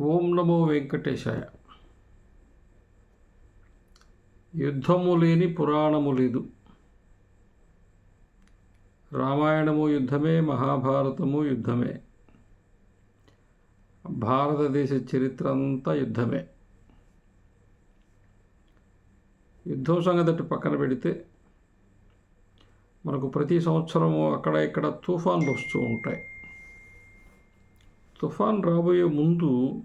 ఓం నమో వెంకటేశాయ. యుద్ధము లేని పురాణము లేదు. రామాయణము యుద్ధమే మహాభారతము యుద్ధమే. భారతదేశ చరిత్ర అంతా యుద్ధమే. యుద్ధం సంగతి పక్కన పెడితే మనకు ప్రతి సంవత్సరము అక్కడ ఇక్కడ తుఫాన్లు వస్తూ ఉంటాయి. తుఫాన్ రాబోయే ముందు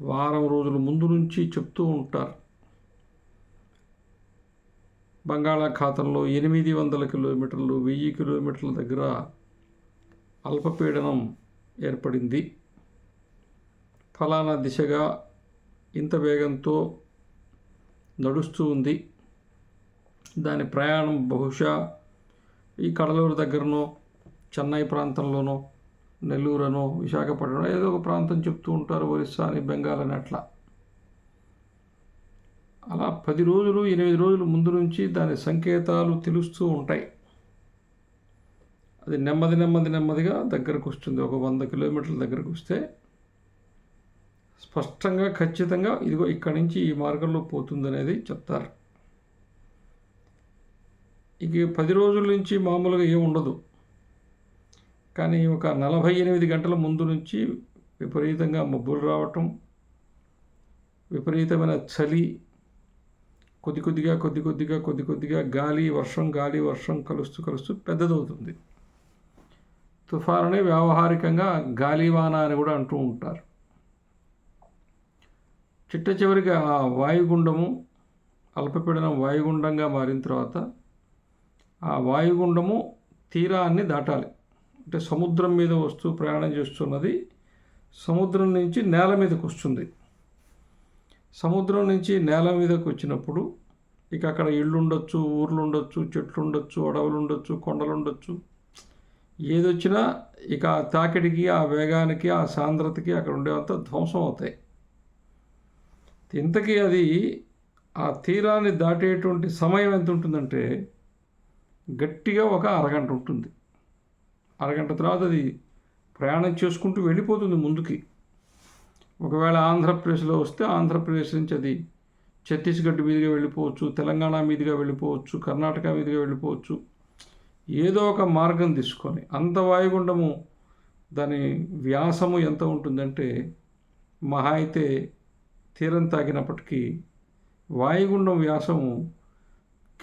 వారం రోజుల ముందు నుంచి చెప్తూ ఉంటారు. బంగాళాఖాతంలో ఎనిమిది వందల కిలోమీటర్లు వెయ్యి కిలోమీటర్ల దగ్గర అల్పపీడనం ఏర్పడింది. ఫలానా దిశగా ఇంత వేగంతో నడుస్తూ ఉంది. దాని ప్రయాణం బహుశా ఈ కడలూరు దగ్గరనో చెన్నై ప్రాంతంలోనో నెల్లూరనో విశాఖపట్నం ఏదో ఒక ప్రాంతం చెప్తూ ఉంటారు ఒరిస్సా అని బెంగాల్ అని అట్లా. అలా పది రోజులు ఎనిమిది రోజులు ముందు నుంచి దాని సంకేతాలు తెలుస్తూ ఉంటాయి. అది నెమ్మది నెమ్మది నెమ్మదిగా దగ్గరకు వస్తుంది. ఒక వంద కిలోమీటర్ల దగ్గరకు వస్తే స్పష్టంగా ఖచ్చితంగా ఇదిగో ఇక్కడి నుంచి ఈ మార్గంలో పోతుందనేది చెప్తారు. ఇక పది రోజుల నుంచి మామూలుగా ఏముండదు ఉండదు. కానీ ఒక నలభై ఎనిమిది గంటల ముందు నుంచి విపరీతంగా మబ్బులు రావటం విపరీతమైన చలి కొద్ది కొద్దిగా కొద్ది కొద్దిగా కొద్ది కొద్దిగా గాలి వర్షం గాలి వర్షం కలుస్తూ కలుస్తూ పెద్దదవుతుంది. తుఫానునే వ్యావహారికంగా గాలివాన అని కూడా అంటూ ఉంటారు. చిట్ట చివరిగా ఆ వాయుగుండము అల్పపీడనం వాయుగుండంగా మారిన తర్వాత ఆ వాయుగుండము తీరాన్ని దాటాలి. అంటే సముద్రం మీద వస్తూ ప్రయాణం చేస్తున్నది సముద్రం నుంచి నేల మీదకి వస్తుంది. సముద్రం నుంచి నేల మీదకి వచ్చినప్పుడు ఇక అక్కడ ఇళ్ళు ఉండొచ్చు ఊర్లు ఉండొచ్చు చెట్లు ఉండొచ్చు అడవులు ఉండొచ్చు కొండలు ఉండొచ్చు ఏదొచ్చినా ఇక ఆ తాకిడికి ఆ వేగానికి ఆ సాంద్రతకి అక్కడ ఉండేవంతా ధ్వంసం అవుతాయి. ఇంతకీ అది ఆ తీరాన్ని దాటేటువంటి సమయం ఎంత ఉంటుందంటే గట్టిగా ఒక అరగంట ఉంటుంది. అరగంట తర్వాత అది ప్రయాణం చేసుకుంటూ వెళ్ళిపోతుంది ముందుకి. ఒకవేళ ఆంధ్రప్రదేశ్లో వస్తే ఆంధ్రప్రదేశ్ నుంచి అది ఛత్తీస్గఢ్ మీదుగా వెళ్ళిపోవచ్చు తెలంగాణ మీదుగా వెళ్ళిపోవచ్చు కర్ణాటక మీదుగా వెళ్ళిపోవచ్చు. ఏదో ఒక మార్గం తీసుకొని అంత వాయుగుండము దాని వ్యాసము ఎంత ఉంటుందంటే మహా అయితే తీరం తాకినప్పటికీ వాయుగుండం వ్యాసము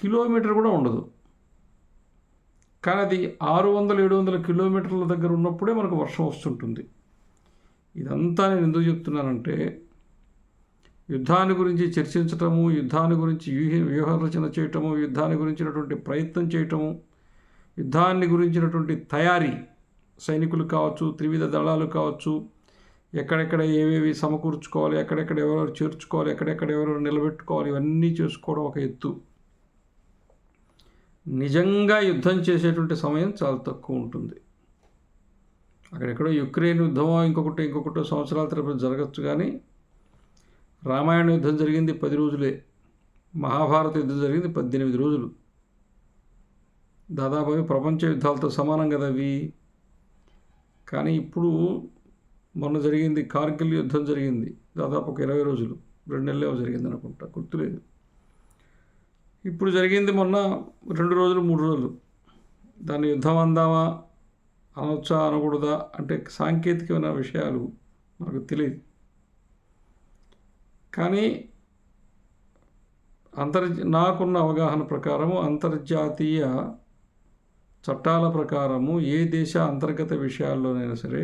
కిలోమీటర్ కూడా ఉండదు. కానీ అది ఆరు వందల ఏడు వందల కిలోమీటర్ల దగ్గర ఉన్నప్పుడే మనకు వర్షం వస్తుంటుంది. ఇదంతా నేను ఎందుకు చెప్తున్నానంటే యుద్ధాన్ని గురించి చర్చించటము యుద్ధాన్ని గురించి వ్యూహ వ్యూహరచన చేయటము యుద్ధాన్ని గురించినటువంటి ప్రయత్నం చేయటము యుద్ధాన్ని గురించినటువంటి తయారీ సైనికులు కావచ్చు త్రివిధ దళాలు కావచ్చు ఎక్కడెక్కడ ఏవేవి సమకూర్చుకోవాలి ఎక్కడెక్కడ ఎవరెవరు చేర్చుకోవాలి ఎక్కడెక్కడ ఎవరెవరు నిలబెట్టుకోవాలి ఇవన్నీ చేసుకోవడం ఒక ఎత్తు. నిజంగా యుద్ధం చేసేటువంటి సమయం చాలా తక్కువ ఉంటుంది. అక్కడెక్కడో యుక్రెయిన్ యుద్ధమో ఇంకొకటి ఇంకొకటో సంవత్సరాల తరపున జరగచ్చు కానీ రామాయణ యుద్ధం జరిగింది పది రోజులే. మహాభారత యుద్ధం జరిగింది పద్దెనిమిది రోజులు. దాదాపు అవి ప్రపంచ యుద్ధాలతో సమానం కదా అవి. కానీ ఇప్పుడు మొన్న జరిగింది కార్గిల్ యుద్ధం జరిగింది. దాదాపు ఒక ఇరవై రోజులు. రెండు నెలలేమో జరిగింది అనుకుంటా గుర్తులేదు. ఇప్పుడు జరిగింది మొన్న రెండు రోజులు మూడు రోజులు. దాన్ని యుద్ధం అందామా అనొచ్చా అనకూడదా అంటే సాంకేతికమైన విషయాలు మనకు తెలియదు కానీ అంతర్ నాకున్న అవగాహన ప్రకారము అంతర్జాతీయ చట్టాల ప్రకారము ఏ దేశ అంతర్గత విషయాల్లోనైనా సరే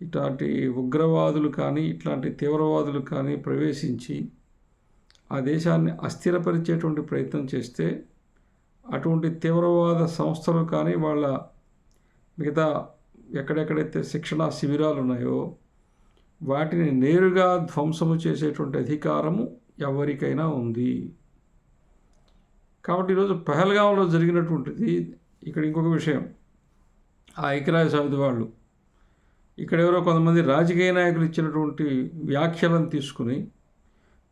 ఇట్లాంటి ఉగ్రవాదులు కానీ ఇట్లాంటి తీవ్రవాదులు కానీ ప్రవేశించి ఆ దేశాన్ని అస్థిరపరిచేటువంటి ప్రయత్నం చేస్తే అటువంటి తీవ్రవాద సంస్థలు కానీ వాళ్ళ మిగతా ఎక్కడెక్కడైతే శిక్షణా శిబిరాలు ఉన్నాయో వాటిని నేరుగా ధ్వంసము చేసేటువంటి అధికారము ఎవరికైనా ఉంది. కాబట్టి ఈరోజు పహల్గాంలో జరిగినటువంటిది ఇక్కడ ఇంకొక విషయం. ఆ ఐక్యరాజ్య సమితి వాళ్ళు ఇక్కడ ఎవరో కొంతమంది రాజకీయ నాయకులు ఇచ్చినటువంటి వ్యాఖ్యలను తీసుకుని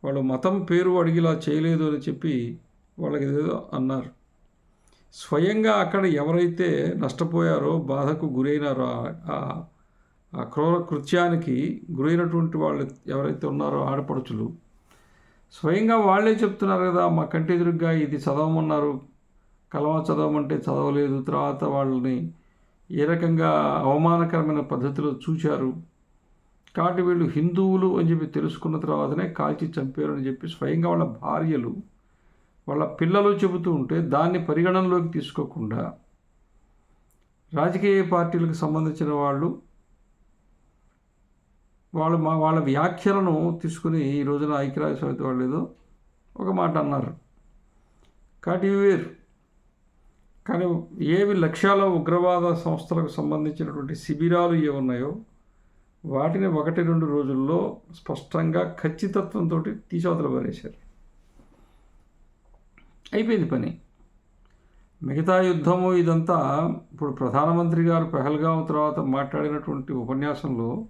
వాళ్ళు మతం పేరు అడిగిలా చేయలేదు అని చెప్పి వాళ్ళకి ఏదో అన్నారు. స్వయంగా అక్కడ ఎవరైతే నష్టపోయారో బాధకు గురైనారో ఆ- క్రూర కృత్యానికి గురైనటువంటి వాళ్ళు ఎవరైతే ఉన్నారో ఆడపడుచులు స్వయంగా వాళ్ళే చెప్తున్నారు కదా మా కంటి ఎదురుగ్గా ఇది చదవమన్నారు. కలవ చదవమంటే చదవలేదు. తర్వాత వాళ్ళని ఏ రకంగా అవమానకరమైన పద్ధతిలో చూశారు? కాబట్టి వీళ్ళు హిందువులు అని చెప్పి తెలుసుకున్న తర్వాతనే కాల్చి చంపారు అని చెప్పి స్వయంగా వాళ్ళ భార్యలు వాళ్ళ పిల్లలు చెబుతూ ఉంటే దాన్ని పరిగణనలోకి తీసుకోకుండా రాజకీయ పార్టీలకు సంబంధించిన వాళ్ళు వాళ్ళు మా వాళ్ళ వ్యాఖ్యలను తీసుకుని ఈ రోజున ఐక్యరాజ్య సమితి వాళ్ళు ఏదో ఒక మాట అన్నారు. కాబట్టి ఇవి వేరు. కానీ ఏవి లక్ష్యాల ఉగ్రవాద సంస్థలకు సంబంధించినటువంటి శిబిరాలు ఏ ఉన్నాయో వాటిని ఒకటి రెండు రోజుల్లో స్పష్టంగా ఖచ్చితత్వంతో తీసవతల పారేశారు అయిపోయింది పని. మిగతా యుద్ధము ఇదంతా ఇప్పుడు ప్రధానమంత్రి గారు పెహల్గాం తర్వాత మాట్లాడినటువంటి ఉపన్యాసంలో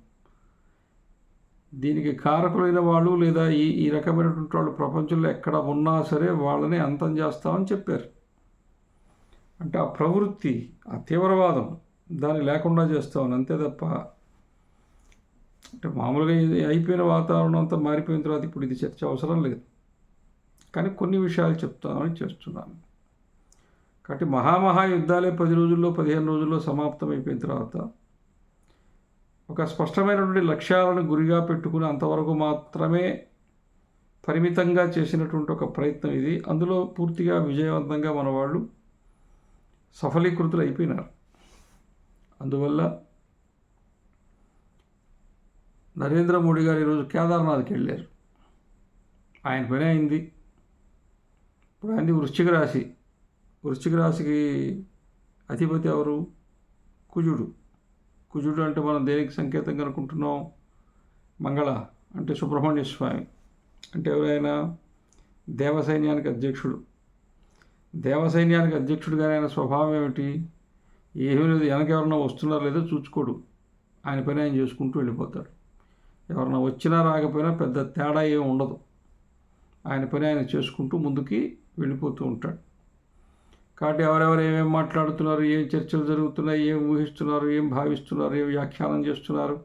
దీనికి కారకులైన వాళ్ళు లేదా ఈ ఈ రకమైనటువంటి వాళ్ళు ప్రపంచంలో ఎక్కడ ఉన్నా సరే వాళ్ళని అంతం చేస్తామని చెప్పారు. అంటే ఆ ప్రవృత్తి ఆ తీవ్రవాదం దాన్ని లేకుండా చేస్తామని అంతే తప్ప అంటే మామూలుగా ఇది అయిపోయిన వాతావరణం అంతా మారిపోయిన తర్వాత ఇప్పుడు ఇది చర్చ అవసరం లేదు. కానీ కొన్ని విషయాలు చెప్తామని చేస్తున్నాను. కాబట్టి మహామహా యుద్ధాలే పది రోజుల్లో పదిహేను రోజుల్లో సమాప్తం అయిపోయిన తర్వాత ఒక స్పష్టమైనటువంటి లక్ష్యాలను గురిగా పెట్టుకుని అంతవరకు మాత్రమే పరిమితంగా చేసినటువంటి ఒక ప్రయత్నం ఇది. అందులో పూర్తిగా విజయవంతంగా మన వాళ్ళు సఫలీకృతులు అయిపోయినారు. అందువల్ల నరేంద్ర మోడీ గారు ఈరోజు కేదార్నాథ్కి వెళ్ళారు. ఆయన పని అయింది. ఇప్పుడు ఆయనది వృశ్చిక రాశి. వృశ్చిక రాశికి అధిపతి ఎవరు? కుజుడు. కుజుడు అంటే మనం దేనికి సంకేతంగా కనుక్కుంటున్నాం? మంగళ అంటే సుబ్రహ్మణ్య స్వామి. అంటే ఎవరైనా దేవసైన్యానికి అధ్యక్షుడు. దేవసైన్యానికి అధ్యక్షుడిగా ఆయన స్వభావం ఏమిటి? ఏమీ లేదు వెనకెవరన్నా వస్తున్నారో లేదో చూసుకోడు. ఆయన పని ఆయన చేసుకుంటూ వెళ్ళిపోతాడు. ఎవరన్నా వచ్చినా రాకపోయినా పెద్ద తేడా ఏమి ఉండదు. ఆయన పని ఆయన చేసుకుంటూ ముందుకి వెళ్ళిపోతూ ఉంటాడు. కాబట్టి ఎవరెవరు ఏమేమి మాట్లాడుతున్నారు ఏం చర్చలు జరుగుతున్నాయి ఏం ఊహిస్తున్నారు ఏం భావిస్తున్నారు ఏం వ్యాఖ్యానం చేస్తున్నారు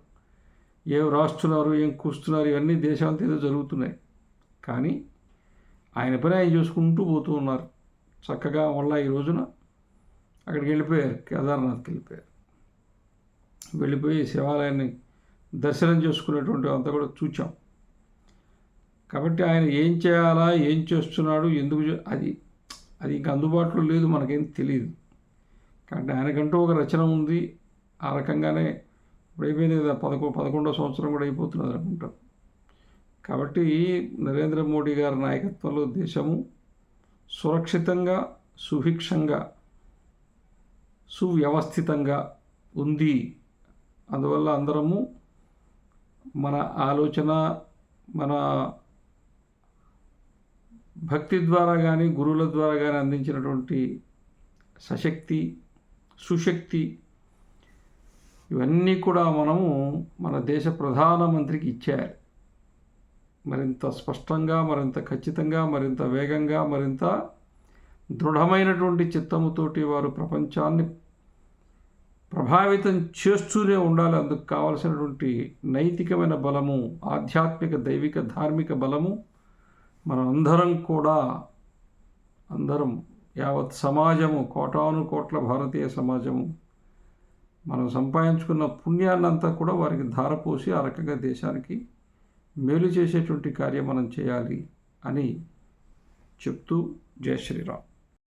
ఏం రాస్తున్నారు ఏం కూస్తున్నారు ఇవన్నీ దేశం జరుగుతున్నాయి. కానీ ఆయన పని ఆయన చూసుకుంటూ పోతూ ఉన్నారు. చక్కగా మళ్ళీ ఈ రోజున అక్కడికి వెళ్ళిపోయారు కేదార్నాథ్కి వెళ్ళిపోయారు. వెళ్ళిపోయి శివాలయాన్ని దర్శనం చేసుకునేటువంటి అంతా కూడా చూచాం. కాబట్టి ఆయన ఏం చేయాలా ఏం చేస్తున్నాడు ఎందుకు అది అది ఇంకా అందుబాటులో లేదు మనకేం తెలియదు కాబట్టి ఆయనకంటూ ఒక రచన ఉంది. ఆ రకంగానే ఇప్పుడు అయిపోయింది కదా పదకొ పదకొండో సంవత్సరం కూడా అయిపోతున్నది అనుకుంటాం. కాబట్టి నరేంద్ర మోడీ గారి నాయకత్వంలో దేశము సురక్షితంగా సుభిక్షంగా సువ్యవస్థితంగా ఉంది. అందువల్ల అందరము మన ఆలోచన మన భక్తి ద్వారా కానీ గురువుల ద్వారా కానీ అందించినటువంటి సశక్తి సుశక్తి ఇవన్నీ కూడా మనము మన దేశ ప్రధానమంత్రికి ఇచ్చేయాలి. మరింత స్పష్టంగా మరింత ఖచ్చితంగా మరింత వేగంగా మరింత దృఢమైనటువంటి చిత్తముతోటి వారు ప్రపంచాన్ని ప్రభావితం చేస్తూనే ఉండాలి. అందుకు కావలసినటువంటి నైతికమైన బలము ఆధ్యాత్మిక దైవిక ధార్మిక బలము. మనం అందరం కూడా అందరం యావత్ సమాజము కోటాను కోట్ల భారతీయ సమాజము మనం సంపాదించుకున్న పుణ్యాన్నంతా కూడా వారికి ధారపోసి ఆ రకంగా దేశానికి మేలు చేసేటువంటి కార్యం మనం చేయాలి అని చెప్తూ జయ శ్రీరామ్.